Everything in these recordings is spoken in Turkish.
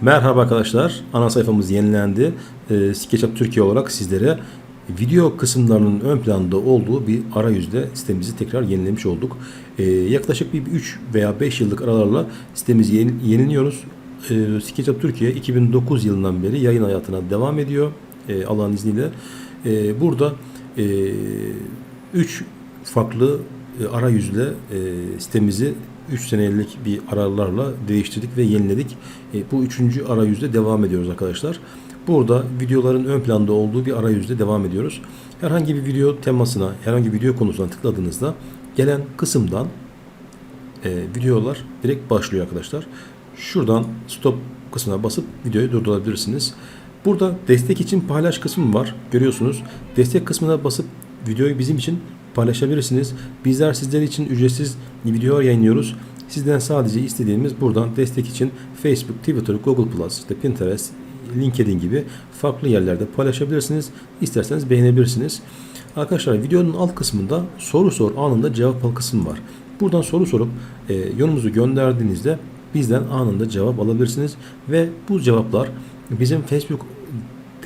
Merhaba arkadaşlar. Ana sayfamız yenilendi. Ee, SketchUp Türkiye olarak sizlere video kısımlarının ön planda olduğu bir arayüzde sitemizi tekrar yenilemiş olduk. Ee, yaklaşık bir 3 veya 5 yıllık aralarla sitemizi yeni, yeniliyoruz. Ee, SketchUp Türkiye 2009 yılından beri yayın hayatına devam ediyor. Ee, Allah'ın izniyle. Ee, burada 3 farklı e, arayüzle e, sitemizi 3 senelik bir aralarla değiştirdik ve yeniledik. E, bu üçüncü arayüzde devam ediyoruz arkadaşlar. Burada videoların ön planda olduğu bir arayüzde devam ediyoruz. Herhangi bir video temasına, herhangi bir video konusuna tıkladığınızda gelen kısımdan e, videolar direkt başlıyor arkadaşlar. Şuradan stop kısmına basıp videoyu durdurabilirsiniz. Burada destek için paylaş kısmı var. Görüyorsunuz. Destek kısmına basıp videoyu bizim için paylaşabilirsiniz. Bizler sizler için ücretsiz videolar yayınlıyoruz. Sizden sadece istediğimiz buradan destek için Facebook, Twitter, Google+, işte Pinterest, LinkedIn gibi farklı yerlerde paylaşabilirsiniz. İsterseniz beğenebilirsiniz. Arkadaşlar videonun alt kısmında soru sor anında cevap al kısmı var. Buradan soru sorup e, yorumunuzu gönderdiğinizde bizden anında cevap alabilirsiniz ve bu cevaplar bizim Facebook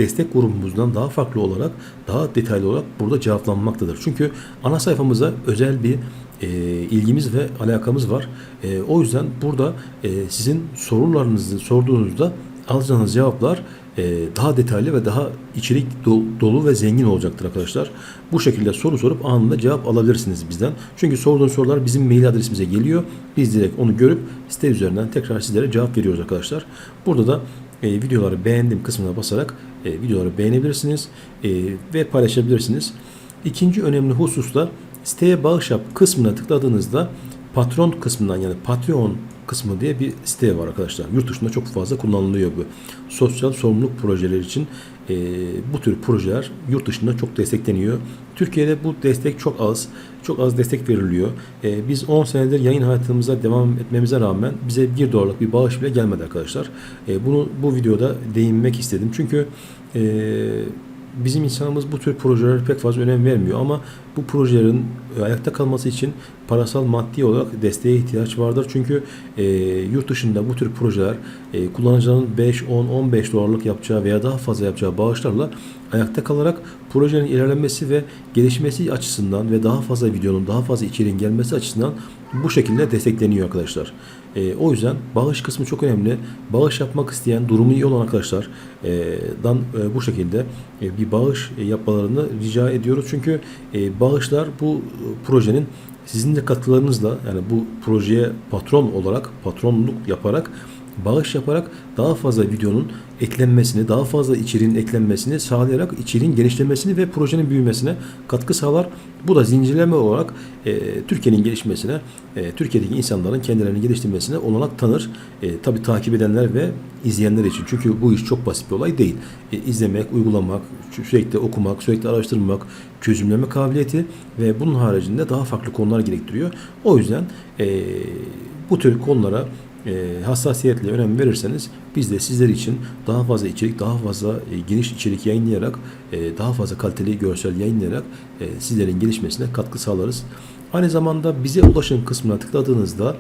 destek grubumuzdan daha farklı olarak, daha detaylı olarak burada cevaplanmaktadır. Çünkü ana sayfamıza özel bir e, ilgimiz ve alakamız var. E, o yüzden burada e, sizin sorularınızı sorduğunuzda alacağınız cevaplar e, daha detaylı ve daha içerik do- dolu ve zengin olacaktır arkadaşlar. Bu şekilde soru sorup anında cevap alabilirsiniz bizden. Çünkü sorduğunuz sorular bizim mail adresimize geliyor. Biz direkt onu görüp site üzerinden tekrar sizlere cevap veriyoruz arkadaşlar. Burada da e, videoları beğendim kısmına basarak e, videoları beğenebilirsiniz e, ve paylaşabilirsiniz. İkinci önemli husus da siteye bağış yap kısmına tıkladığınızda patron kısmından yani Patreon kısmı diye bir site var arkadaşlar. Yurt dışında çok fazla kullanılıyor bu. Sosyal sorumluluk projeleri için e, bu tür projeler yurt dışında çok destekleniyor. Türkiye'de bu destek çok az. Çok az destek veriliyor. E, biz 10 senedir yayın hayatımıza devam etmemize rağmen bize 1 dolarlık bir bağış bile gelmedi arkadaşlar. E, bunu bu videoda değinmek istedim. Çünkü e, bizim insanımız bu tür projelere pek fazla önem vermiyor ama bu projelerin ayakta kalması için parasal maddi olarak desteğe ihtiyaç vardır. Çünkü e, yurt dışında bu tür projeler e, kullanıcıların 5, 10, 15 dolarlık yapacağı veya daha fazla yapacağı bağışlarla ayakta kalarak projenin ilerlemesi ve gelişmesi açısından ve daha fazla videonun, daha fazla içeriğin gelmesi açısından bu şekilde destekleniyor arkadaşlar. E, o yüzden bağış kısmı çok önemli. Bağış yapmak isteyen, durumu iyi olan arkadaşlar e, dan e, bu şekilde e, bir bağış e, yapmalarını rica ediyoruz. Çünkü e, bağışlar bu e, projenin sizin de katkılarınızla yani bu projeye patron olarak, patronluk yaparak bağış yaparak daha fazla videonun eklenmesini, daha fazla içeriğin eklenmesini sağlayarak içeriğin genişlemesini ve projenin büyümesine katkı sağlar. Bu da zincirleme olarak e, Türkiye'nin gelişmesine, e, Türkiye'deki insanların kendilerini geliştirmesine olanak tanır. E, Tabi takip edenler ve izleyenler için. Çünkü bu iş çok basit bir olay değil. E, izlemek, uygulamak, sürekli okumak, sürekli araştırmak, çözümleme kabiliyeti ve bunun haricinde daha farklı konular gerektiriyor. O yüzden e, bu tür konulara e, hassasiyetle önem verirseniz biz de sizler için daha fazla içerik, daha fazla e, geniş içerik yayınlayarak, e, daha fazla kaliteli görsel yayınlayarak e, sizlerin gelişmesine katkı sağlarız. Aynı zamanda bize ulaşın kısmına tıkladığınızda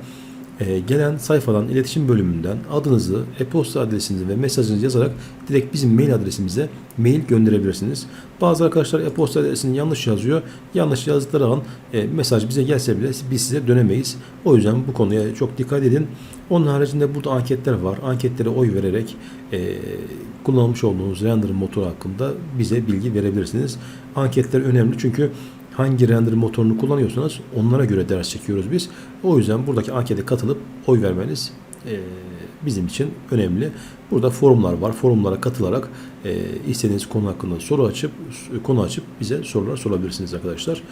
e, gelen sayfadan iletişim bölümünden adınızı, e-posta adresinizi ve mesajınızı yazarak direkt bizim mail adresimize mail gönderebilirsiniz. Bazı arkadaşlar e-posta adresini yanlış yazıyor. Yanlış yazdıkları an e, mesaj bize gelse bile biz size dönemeyiz. O yüzden bu konuya çok dikkat edin. Onun haricinde burada anketler var. Anketlere oy vererek e, kullanmış olduğunuz render motoru hakkında bize bilgi verebilirsiniz. Anketler önemli çünkü hangi render motorunu kullanıyorsanız onlara göre ders çekiyoruz biz. O yüzden buradaki ankete katılıp oy vermeniz e, bizim için önemli. Burada forumlar var. Forumlara katılarak e, istediğiniz konu hakkında soru açıp konu açıp bize sorular sorabilirsiniz arkadaşlar.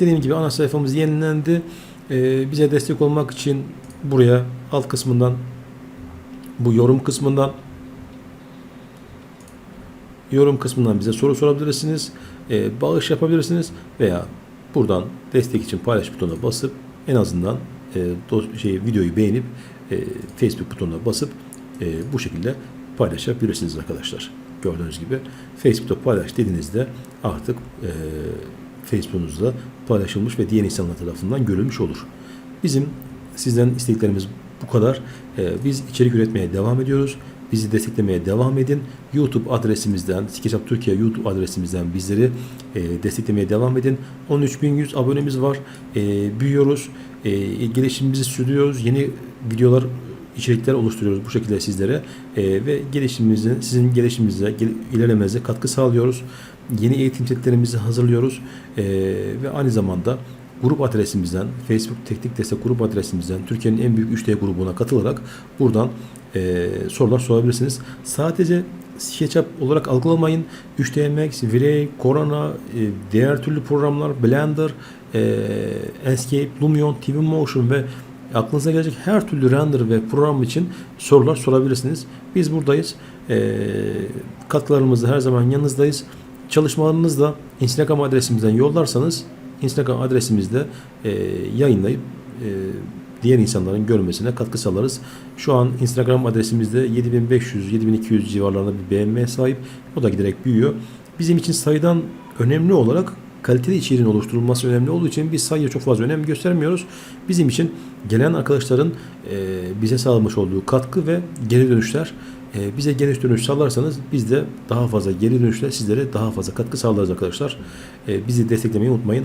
Dediğim gibi ana sayfamız yenilendi. E, bize destek olmak için buraya alt kısmından bu yorum kısmından yorum kısmından bize soru sorabilirsiniz. E, bağış yapabilirsiniz veya buradan destek için paylaş butonuna basıp en azından e, do- şey videoyu beğenip e, Facebook butonuna basıp e, bu şekilde paylaşabilirsiniz arkadaşlar. Gördüğünüz gibi Facebook'ta paylaş dediğinizde artık e, Facebook'unuzda paylaşılmış ve diğer insanlar tarafından görülmüş olur. Bizim sizden isteklerimiz bu kadar. E, biz içerik üretmeye devam ediyoruz. Bizi desteklemeye devam edin. YouTube adresimizden, SketchUp Türkiye YouTube adresimizden bizleri e, desteklemeye devam edin. 13.100 abonemiz var. E, büyüyoruz. E, gelişimimizi sürdürüyoruz. Yeni videolar içerikler oluşturuyoruz bu şekilde sizlere E, ve gelişimimizin sizin gelişiminize gel- ilerlemenize katkı sağlıyoruz. Yeni eğitim setlerimizi hazırlıyoruz E, ve aynı zamanda grup adresimizden Facebook Teknik Destek grup adresimizden Türkiye'nin en büyük 3D grubuna katılarak buradan e, sorular sorabilirsiniz. Sadece SketchUp olarak algılamayın. 3D Max, V-Ray, Corona, e, diğer türlü programlar, Blender, e, Enscape, Lumion, Twinmotion ve aklınıza gelecek her türlü render ve program için sorular sorabilirsiniz. Biz buradayız. E, katkılarımızda her zaman yanınızdayız. Çalışmalarınızı da Instagram adresimizden yollarsanız Instagram adresimizde e, yayınlayıp e, diğer insanların görmesine katkı sağlarız. Şu an Instagram adresimizde 7500-7200 civarlarında bir beğenmeye sahip. O da giderek büyüyor. Bizim için sayıdan önemli olarak kaliteli içeriğin oluşturulması önemli olduğu için biz sayıya çok fazla önem göstermiyoruz. Bizim için gelen arkadaşların e, bize sağlamış olduğu katkı ve geri dönüşler e, bize geri dönüş sağlarsanız biz de daha fazla geri dönüşle sizlere daha fazla katkı sağlarız arkadaşlar. E, bizi desteklemeyi unutmayın.